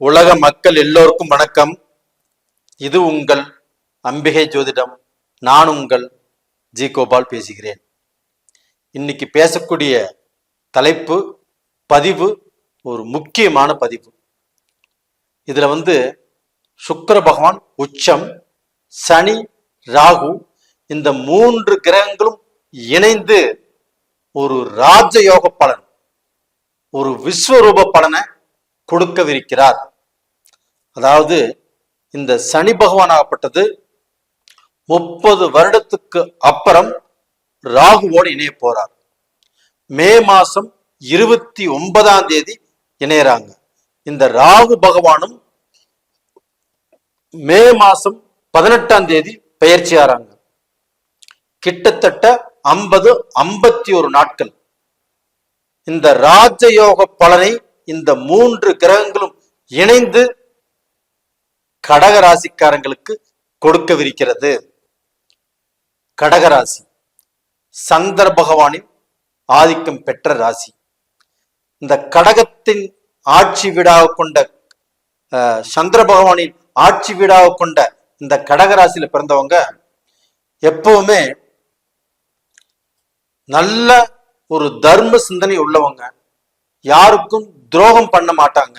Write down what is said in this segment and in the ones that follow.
உலக மக்கள் எல்லோருக்கும் வணக்கம். இது உங்கள் அம்பிகை ஜோதிடம். நான் உங்கள் ஜி கோபால் பேசுகிறேன். இன்னைக்கு பேசக்கூடிய தலைப்பு பதிவு ஒரு முக்கியமான பதிவு. இதுல வந்து சுக்கர பகவான் உச்சம் சனி ராகு இந்த மூன்று கிரகங்களும் இணைந்து ஒரு ராஜயோக பலன் ஒரு விஸ்வரூப பலனை கொடுக்கவிருக்கிறார். அதாவது இந்த சனி பகவான் ஆகப்பட்டது முப்பது வருடத்துக்கு அப்புறம் ராகுவோடு இணைய போறார். மே மாசம் இருபத்தி ஒன்பதாம் தேதி இணையறாங்க. இந்த ராகு பகவானும் மே மாசம் பதினெட்டாம் தேதி பயிற்சி ஆறாங்க. கிட்டத்தட்ட ஐம்பது ஐம்பத்தி ஒரு நாட்கள். இந்த ராஜயோக பலனை இந்த மூன்று கிரகங்களும் இணைந்து கடக ராசிக்காரங்களுக்கு கொடுக்கவிருக்கிறது. கடகராசி. சந்திர பகவானின் ஆதிக்கம் பெற்ற ராசி. இந்த கடகத்தின் ஆட்சி வீடாக கொண்ட அஹ், சந்திர பகவானின் ஆட்சி வீடாக கொண்ட இந்த கடகராசியில பிறந்தவங்க எப்பவுமே நல்ல ஒரு தர்ம சிந்தனை உள்ளவங்க. யாருக்கும் துரோகம் பண்ண மாட்டாங்க.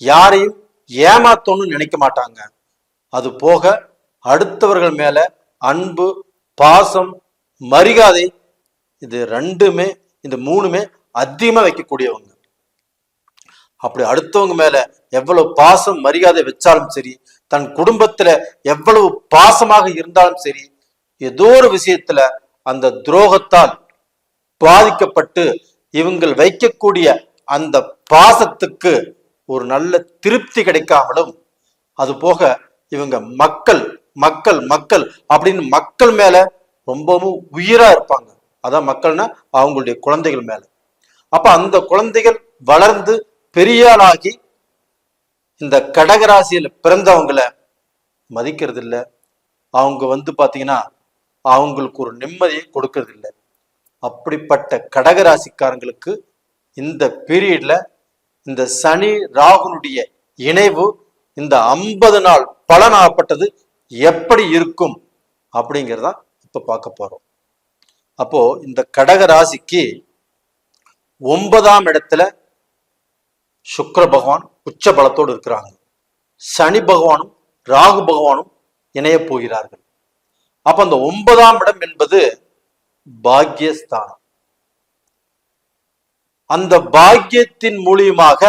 யாரையும் ஏமாத்தணும்னு நினைக்க மாட்டாங்க. அது போக அடுத்தவர்கள் மேல அன்பு பாசம் மரியாதை இது ரெண்டுமே இந்த மூணுமே அதிகமா வைக்கக்கூடியவங்க. அப்படி அடுத்தவங்க மேல எவ்வளவு பாசம் மரியாதை வச்சாலும் சரி தன் குடும்பத்துல எவ்வளவு பாசமாக இருந்தாலும் சரி ஏதோ ஒரு விஷயத்துல அந்த துரோகத்தால் பாதிக்கப்பட்டு இவங்கள் வைக்கக்கூடிய அந்த பாசத்துக்கு ஒரு நல்ல திருப்தி கிடைக்காமலும் அது போக இவங்க மக்கள் மக்கள் மக்கள் அப்படின்னு மக்கள் மேல ரொம்பவும் உயிரா இருப்பாங்க. அதான் மக்கள்னா அவங்களுடைய குழந்தைகள் மேல. அப்ப அந்த குழந்தைகள் வளர்ந்து பெரியாளாகி இந்த கடகராசியில பிறந்தவங்கள மதிக்கிறது இல்லை அவங்க வந்து பாத்தீங்கன்னா அவங்களுக்கு ஒரு நிம்மதியை கொடுக்கறது இல்லை அப்படிப்பட்ட கடகராசிக்காரங்களுக்கு இந்த பீரியட்ல இந்த சனி ராகுனுடைய இணைவு இந்த ஐம்பது நாள் பலனாகப்பட்டது. எப்படி இருக்கும் அப்படிங்கிறதா இப்ப பார்க்க போறோம். அப்போ இந்த கடக ராசிக்கு ஒன்பதாம் இடத்துல சுக்கர பகவான் உச்ச பலத்தோடு இருக்கிறாங்க. சனி பகவானும் ராகு பகவானும் இணைய போகிறார்கள். அப்ப அந்த ஒன்பதாம் இடம் என்பது பாக்யஸ்தானம் அந்த பாக்கியத்தின் மூலியமாக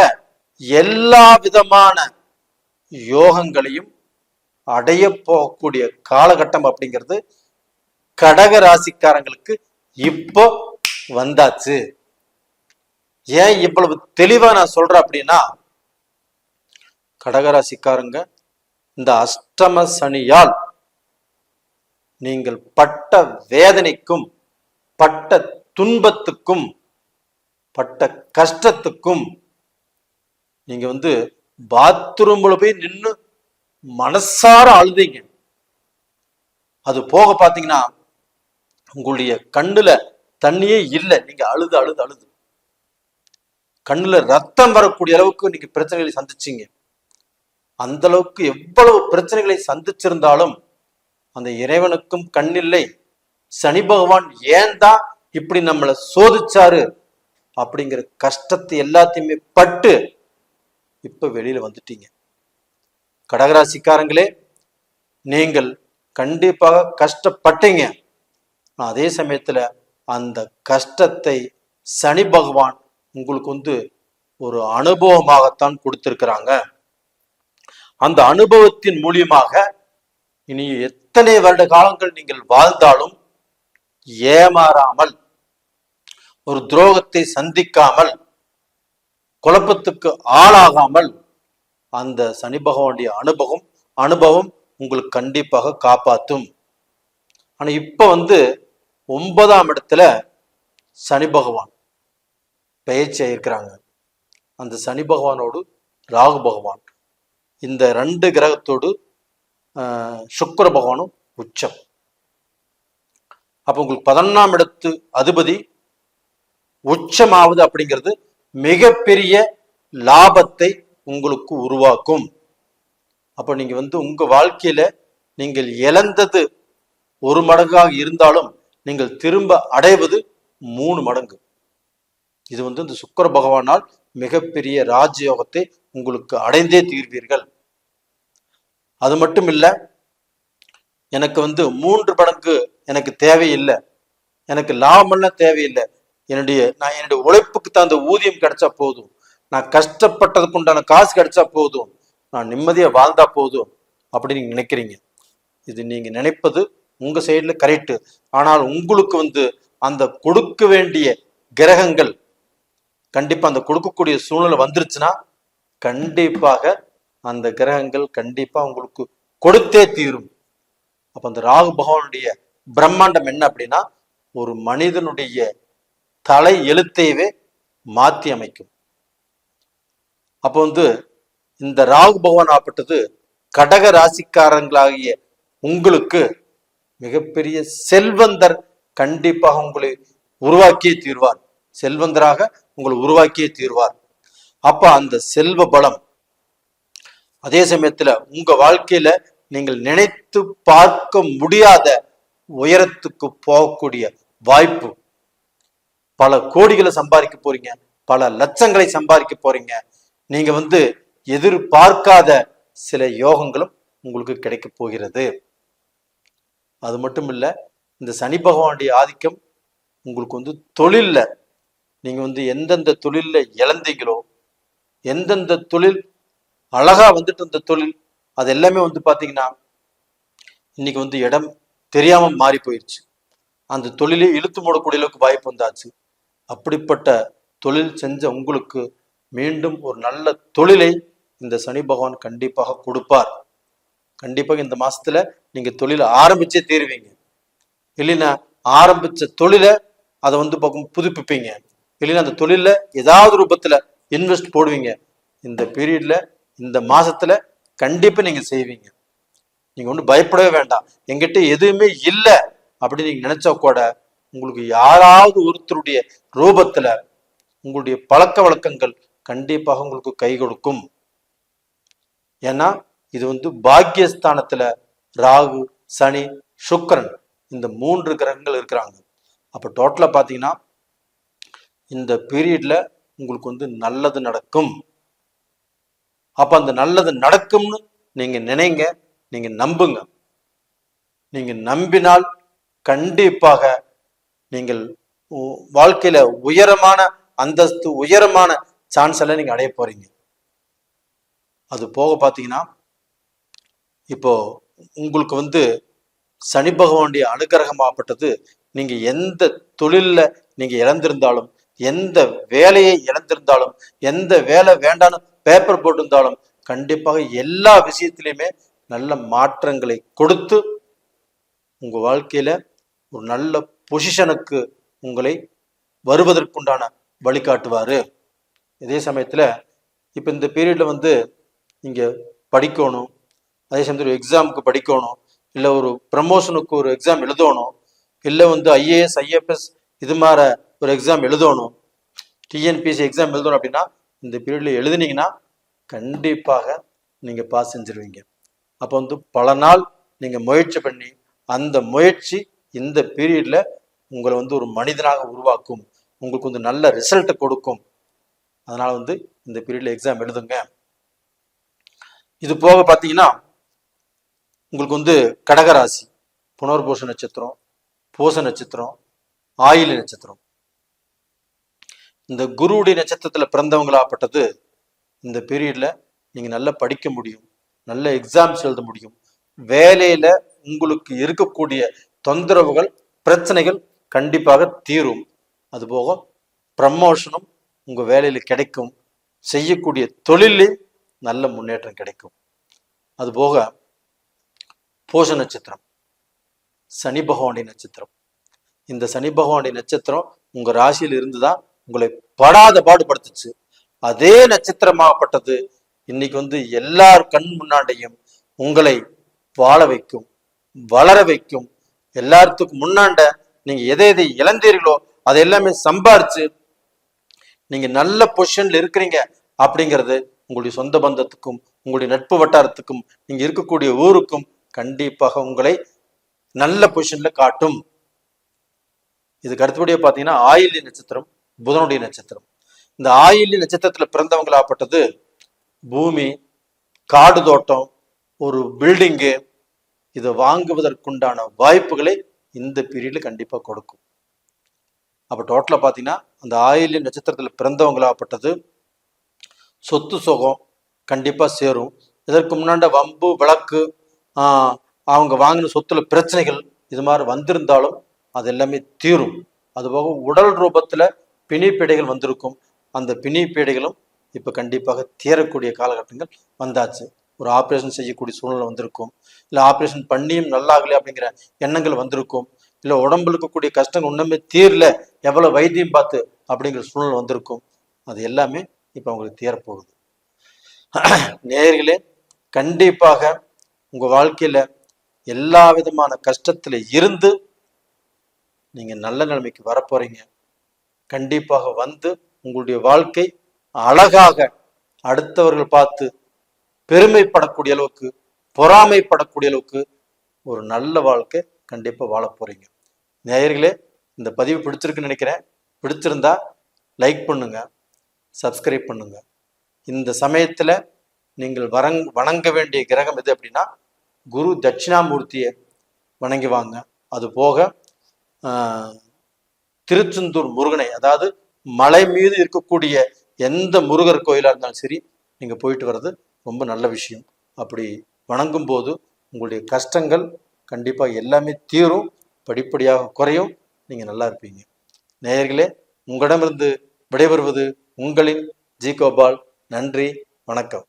எல்லா விதமான யோகங்களையும் அடைய போகக்கூடிய காலகட்டம் அப்படிங்கிறது கடக ராசிக்காரங்களுக்கு இப்போ வந்தாச்சு. ஏன் இவ்வளவு தெளிவா நான் சொல்றேன் அப்படின்னா கடகராசிக்காரங்க இந்த அஷ்டம சனியால் நீங்கள் பட்ட வேதனைக்கும் பட்ட துன்பத்துக்கும் பட்ட கஷ்டத்துக்கும் நீங்க வந்து பாத்ரூம்ல போய் நின்னு மனசார அழுதீங்க. அது போக பாத்தீங்கன்னா உங்களுடைய கண்ணுல தண்ணியே இல்லை. நீங்க அழுது அழுது அழுது. கண்ணுல ரத்தம் வரக்கூடிய அளவுக்கு நீங்க பிரச்சனைகளை சந்திச்சீங்க. அந்த அளவுக்கு எவ்வளவு பிரச்சனைகளை சந்திச்சிருந்தாலும் அந்த இறைவனுக்கும் கண்ணில்லை. சனி பகவான் ஏன் தான் இப்படி நம்மளை சோதிச்சாரு? அப்படிங்கிற கஷ்டத்தை எல்லாத்தையுமே பட்டு இப்போ வெளியில வந்துட்டீங்க. கடகராசிக்காரங்களே நீங்கள் கண்டிப்பாக கஷ்டப்பட்டீங்க. அதே சமயத்துல அந்த கஷ்டத்தை சனி பகவான் உங்களுக்கு வந்து ஒரு அனுபவமாகத்தான் கொடுத்திருக்கிறாங்க. அந்த அனுபவத்தின் மூலியமாக இனி எத்தனை வருட காலங்கள் நீங்கள் வாழ்ந்தாலும் ஏமாறாமல் ஒரு துரோகத்தை சந்திக்காமல் குழப்பத்துக்கு ஆளாகாமல் அந்த சனி பகவானுடைய அனுபவம் அனுபவம் உங்களுக்கு கண்டிப்பாக காப்பாற்றும் ஆனா இப்போ வந்து ஒன்பதாம் இடத்துல சனி பகவான் பயிற்சியாக இருக்கிறாங்க அந்த சனி பகவானோடு ராகு பகவான். இந்த ரெண்டு கிரகத்தோடு ஆஹ், பகவானும் உச்சம். அப்போ உங்களுக்கு பதினொன்னாம் இடத்து அதிபதி உச்சமாவது அப்படிங்கிறது மிகப்பெரிய லாபத்தை உங்களுக்கு உருவாக்கும். அப்போ நீங்க வந்து உங்க வாழ்க்கையில நீங்கள் இழந்தது ஒரு மடங்காக இருந்தாலும் நீங்கள் திரும்ப அடைவது மூணு மடங்கு. இது வந்து இந்த சுக்கர பகவானால் மிகப்பெரிய ராஜயோகத்தை உங்களுக்கு அடைந்தே தீர்வீர்கள். அது மட்டும் இல்லை எனக்கு வந்து மூன்று மடங்கு எனக்கு தேவையில்லை. எனக்கு லாபமெல்லாம் தேவையில்லை. என்னுடைய நான் என்னுடைய உழைப்புக்கு தகுந்த ஊதியம் கிடைச்சா போதும். நான் கஷ்டப்பட்டதுக்கு உண்டான காசு கிடைச்சா போதும். நான் நிம்மதியாக வாழ்ந்தா போதும். அப்படின்னு நீங்க நினைக்கிறீங்க. இது நீங்க நினைப்பது உங்க சைடில் கரெக்ட் ஆனால் உங்களுக்கு வந்து அந்த கொடுக்க வேண்டிய கிரகங்கள் கண்டிப்பாக அந்த கொடுக்கக்கூடிய சூழ்நிலை வந்துருச்சுன்னா கண்டிப்பாக அந்த கிரகங்கள் கண்டிப்பாக உங்களுக்கு கொடுத்தே தீரும். அப்போ அந்த ராகு பகவானுடைய பிரம்மாண்டம் என்ன அப்படின்னா ஒரு மனிதனுடைய தலை எழுத்தையவே மாத்தி அமைக்கும். அப்போ வந்து இந்த ராகு பகவான் ஆப்பட்டது கடக ராசிக்காரங்களாகிய உங்களுக்கு மிகப்பெரிய செல்வந்தர் கண்டிப்பாக உங்களை உருவாக்கியே தீர்வார். செல்வந்தராக உங்களை உருவாக்கியே தீர்வார். அப்ப அந்த செல்வ பலம் அதே சமயத்துல உங்க வாழ்க்கையில நீங்கள் நினைத்து பார்க்க முடியாத உயரத்துக்கு போகக்கூடிய வாய்ப்பு பல கோடிகளை சம்பாதிக்க போறீங்க. பல லட்சங்களை சம்பாதிக்க போறீங்க. நீங்க வந்து எதிர்பார்க்காத சில யோகங்களும் உங்களுக்கு கிடைக்க போகிறது. அது மட்டும் இல்ல இந்த சனி பகவானுடைய ஆதிக்கம் உங்களுக்கு வந்து தொழில்ல. நீங்க வந்து எந்தெந்த தொழில்ல இழந்தீங்களோ எந்தெந்த தொழில் அழகா வந்துட்டு இருந்த தொழில் அது எல்லாமே வந்து பார்த்தீங்கன்னா இன்னைக்கு வந்து இடம் தெரியாம மாறி போயிடுச்சு அந்த தொழிலே இழுத்து மூடக்கூடிய அளவுக்கு வாய்ப்பு வந்தாச்சு. அப்படிப்பட்ட தொழில் செஞ்ச உங்களுக்கு மீண்டும் ஒரு நல்ல தொழிலை இந்த சனி பகவான் கண்டிப்பாக கொடுப்பார். கண்டிப்பாக இந்த மாசத்துல நீங்க தொழிலை ஆரம்பிச்சே தீருவீங்க. இல்லைன்னா ஆரம்பிச்ச தொழிலை அதை வந்து பார்க்கும் புதுப்பிப்பீங்க. இல்லைன்னா அந்த தொழில ஏதாவது ரூபத்துல இன்வெஸ்ட் போடுவீங்க. இந்த பீரியட்ல இந்த மாசத்துல கண்டிப்பா நீங்க செய்வீங்க. நீங்க ஒன்றும் பயப்படவே வேண்டாம். எங்கிட்ட எதுவுமே இல்லை அப்படின்னு நீங்க நினைச்சா கூட உங்களுக்கு யாராவது ஒருத்தருடைய ரூபத்துல உங்களுடைய பழக்க வழக்கங்கள் கண்டிப்பாக உங்களுக்கு கை கொடுக்கும். ஏன்னா இது வந்து பாக்கியஸ்தானத்துல ராகு சனி சுக்கரன் இந்த மூன்று கிரகங்கள் இருக்கிறாங்க. அப்ப டோட்டலா பாத்தீங்கன்னா இந்த பீரியட்ல உங்களுக்கு வந்து நல்லது நடக்கும். அப்ப அந்த நல்லது நடக்கும்னு நீங்க நினைங்க நீங்க நம்புங்க. நீங்க நம்பினால் கண்டிப்பாக நீங்கள் வாழ்க்கையில உயரமான அந்தஸ்து உயரமான சான்ஸ் எல்லாம் நீங்க அடைய போறீங்க. அது போக பார்த்தீங்கன்னா இப்போ உங்களுக்கு வந்து சனி பகவானுடைய அனுகிரகமாகப்பட்டது நீங்க எந்த தொழில்ல நீங்க இழந்திருந்தாலும் எந்த வேலையை இழந்திருந்தாலும் எந்த வேலை வேண்டான்னு பேப்பர் போட்டிருந்தாலும் கண்டிப்பாக எல்லா விஷயத்திலையுமே நல்ல மாற்றங்களை கொடுத்து உங்க வாழ்க்கையில ஒரு நல்ல பொசிஷனுக்கு உங்களை வருவதற்குண்டான வழிகாட்டுவார். இதே சமயத்தில் இப்போ இந்த பீரியடில் வந்து நீங்கள் படிக்கணும். அதே சமயத்தில் எக்ஸாமுக்கு படிக்கணும். இல்லை ஒரு ப்ரமோஷனுக்கு ஒரு எக்ஸாம் எழுதணும். இல்லை வந்து ஐஏஎஸ் ஐஎஃப்எஸ் இது மாதிரி ஒரு எக்ஸாம் எழுதணும். டிஎன்பிஎஸ்சி எக்ஸாம் எழுதணும் அப்படின்னா இந்த பீரியடில் எழுதுனீங்கன்னா கண்டிப்பாக நீங்கள் பாஸ் செஞ்சிருவீங்க. அப்போ வந்து பல நாள் நீங்கள் முயற்சி பண்ணி அந்த முயற்சி இந்த பீரியட்ல உங்களை வந்து ஒரு மனிதனாக உருவாக்கும். உங்களுக்கு வந்து நல்ல ரிசல்ட்டை கொடுக்கும். அதனால வந்து இந்த பீரியட்ல எக்ஸாம் எழுதுங்க. இது போக பார்த்தீங்கன்னா உங்களுக்கு வந்து கடகராசி புனர்பூச நட்சத்திரம் பூச நட்சத்திரம் ஆயில நட்சத்திரம். இந்த குருவுடைய நட்சத்திரத்தில் பிறந்தவங்களாப்பட்டது இந்த பீரியடில் நீங்கள் நல்லா படிக்க முடியும். நல்ல எக்ஸாம்ஸ் எழுத முடியும். வேலையில் உங்களுக்கு இருக்கக்கூடிய தொந்தரவுகள் பிரச்சனைகள் கண்டிப்பாக தீரும். அதுபோக ப்ரமோஷனும் உங்க வேலையில கிடைக்கும். செய்யக்கூடிய தொழிலே நல்ல முன்னேற்றம் கிடைக்கும். அதுபோக பூச நட்சத்திரம் சனி பகவானுடைய நட்சத்திரம். இந்த சனி பகவானுடைய நட்சத்திரம் உங்க ராசியில் இருந்துதான் உங்களை படாத பாடுபடுத்துச்சு. அதே நட்சத்திரமாகப்பட்டது. இன்னைக்கு வந்து எல்லார் கண் முன்னாடியும் உங்களை வாழ வைக்கும் வளர வைக்கும் எல்லாத்துக்கும் முன்னாண்ட நீங்க எதை எதை இழந்தீர்களோ அதை எல்லாமே சம்பாரிச்சு நீங்க நல்ல பொசிஷன்ல இருக்கிறீங்க அப்படிங்கிறது உங்களுடைய சொந்த பந்தத்துக்கும் உங்களுடைய நட்பு வட்டாரத்துக்கும் நீங்க இருக்கக்கூடிய ஊருக்கும் கண்டிப்பாக உங்களை நல்ல பொசிஷன்ல காட்டும். இதுக்கு அடுத்தபடியே பார்த்தீங்கன்னா ஆயில்ய நட்சத்திரம் புதனுடைய நட்சத்திரம். இந்த ஆயில்ய நட்சத்திரத்துல பிறந்தவங்களாப்பட்டது பூமி காடு தோட்டம் ஒரு பில்டிங்கு இதை வாங்குவதற்குண்டான வாய்ப்புகளை இந்த பீரியடில் கண்டிப்பாக கொடுக்கும். அப்போ டோட்டலாக பார்த்தீங்கன்னா அந்த ஆயில்ய நட்சத்திரத்தில் பிறந்தவங்களாகப்பட்டது சொத்து சுகம் கண்டிப்பாக சேரும். இதற்கு முன்னாண்ட வம்பு விளக்கு அவங்க வாங்கின சொத்துல பிரச்சனைகள் இது மாதிரி வந்திருந்தாலும் அது எல்லாமே தீரும். அதுபோக உடல் ரூபத்தில் பிணிப்பீடைகள் வந்திருக்கும். அந்த பிணிப்பீடைகளும் இப்போ கண்டிப்பாக தீரக்கூடிய காலகட்டங்கள் வந்தாச்சு. ஒரு ஆப்ரேஷன் செய்யக்கூடிய சூழ்நிலை வந்திருக்கும். இல்லை ஆப்ரேஷன் பண்ணியும் நல்லாகலை அப்படிங்கிற எண்ணங்கள் வந்திருக்கும். இல்லை உடம்புல இருக்கக்கூடிய கஷ்டங்கள் ஒன்றுமே தீரல எவ்வளோ வைத்தியம் பார்த்து அப்படிங்கிற சூழ்நிலை வந்திருக்கும். அது எல்லாமே இப்போ உங்களுக்கு தீரப்போகுது. நேர்களே கண்டிப்பாக உங்க வாழ்க்கையில எல்லா விதமான கஷ்டத்துல இருந்து நீங்க நல்ல நிலைமைக்கு வரப்போகிறீங்க கண்டிப்பாக வந்து உங்களுடைய வாழ்க்கை அழகாக அடுத்தவர்கள் பார்த்து பெருமைப்படக்கூடிய அளவுக்கு பொறாமைப்படக்கூடிய அளவுக்கு ஒரு நல்ல வாழ்க்கை கண்டிப்பாக வாழ போகிறீங்க நேயர்களே இந்த பதிவு பிடிச்சிருக்குன்னு நினைக்கிறேன். பிடிச்சிருந்தா லைக் பண்ணுங்க சப்ஸ்கிரைப் பண்ணுங்க. இந்த சமயத்தில் நீங்கள் வரங் வணங்க வேண்டிய கிரகம் எது அப்படின்னா குரு தட்சிணாமூர்த்தியை வணங்கி வாங்க. அது போக திருச்செந்தூர் முருகனை அதாவது மலை மீது இருக்கக்கூடிய எந்த முருகர் கோயிலாக இருந்தாலும் சரி நீங்கள் போயிட்டு வர்றது ரொம்ப நல்ல விஷயம். அப்படி வணங்கும் போது உங்களுடைய கஷ்டங்கள் கண்டிப்பாக எல்லாமே தீரும் படிப்படியாக குறையும். நீங்கள் நல்லா இருப்பீங்க. நேயர்களே உங்களிடமிருந்து விடைபெறுவது உங்களின் ஜி கோபால் நன்றி வணக்கம்.